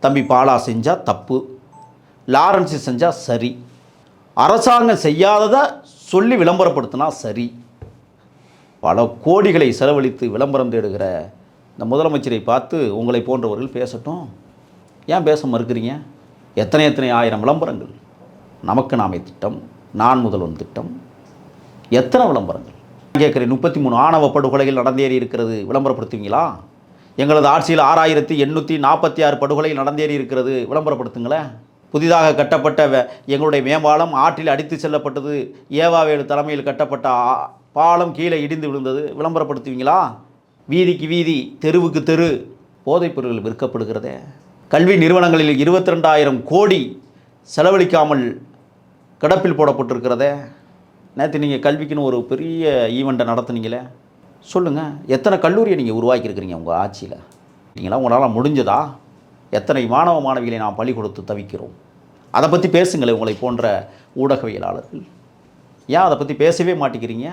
தம்பி பாலா செஞ்சால் தப்பு லாரன்ஸு செஞ்சால் சரி. அரசாங்கம் செய்யாததை சொல்லி விளம்பரப்படுத்தினா சரி. பல கோடிகளை செலவழித்து விளம்பரம் தேடுகிற இந்த முதலமைச்சரை பார்த்து உங்களை போன்றவர்கள் பேசட்டும். ஏன் பேச மறுக்கிறீங்க? எத்தனை எத்தனை ஆயிரம் விளம்பரங்கள்? நமக்கு நாமே திட்டம் நான் முதல்வன் திட்டம். எத்தனை விளம்பரங்கள்? கேட்குறேன் முப்பத்தி மூணு ஆணவ படுகொலைகள் நடந்தேறி இருக்கிறது விளம்பரப்படுத்துவீங்களா? எங்களது ஆட்சியில் ஆறாயிரத்தி எண்ணூற்றி நாற்பத்தி ஆறு படுகொலை நடந்தேறி இருக்கிறது. விளம்பரப்படுத்துங்களேன். புதிதாக கட்டப்பட்ட வே- எங்களுடைய மேம்பாலம் ஆற்றில் அடித்து செல்லப்பட்டது. ஏவாவேலு தலைமையில் கட்டப்பட்ட பாலம் கீழே இடிந்து விழுந்தது. விளம்பரப்படுத்துவீங்களா? வீதிக்கு வீதி தெருவுக்கு தெரு. போதைப் பொருட்கள் விற்கப்படுகிறதே. கல்வி நிறுவனங்களில் இருபத்தி ரெண்டாயிரம் கோடி செலவழிக்காமல் கிடப்பில் போடப்பட்டிருக்கிறதே. நேற்று நீங்கள் கல்விக்குன்னு ஒரு பெரிய ஈவெண்ட்டை நடத்துனீங்களே. சொல்லுங்கள் எத்தனை கல்லூரியை நீங்கள் உருவாக்கியிருக்கிறீங்க உங்கள் ஆட்சியில்? நீங்களாம் உங்களால் முடிஞ்சதா? எத்தனை மாணவ மாணவிகளை நாம் பள்ளி கொடுத்து தவிக்கிறோம்? அதை பற்றி பேசுங்களேன் உங்களை போன்ற ஊடகவியலாளர்கள். ஏன் அதை பற்றி பேசவே மாட்டேங்கிறீங்க?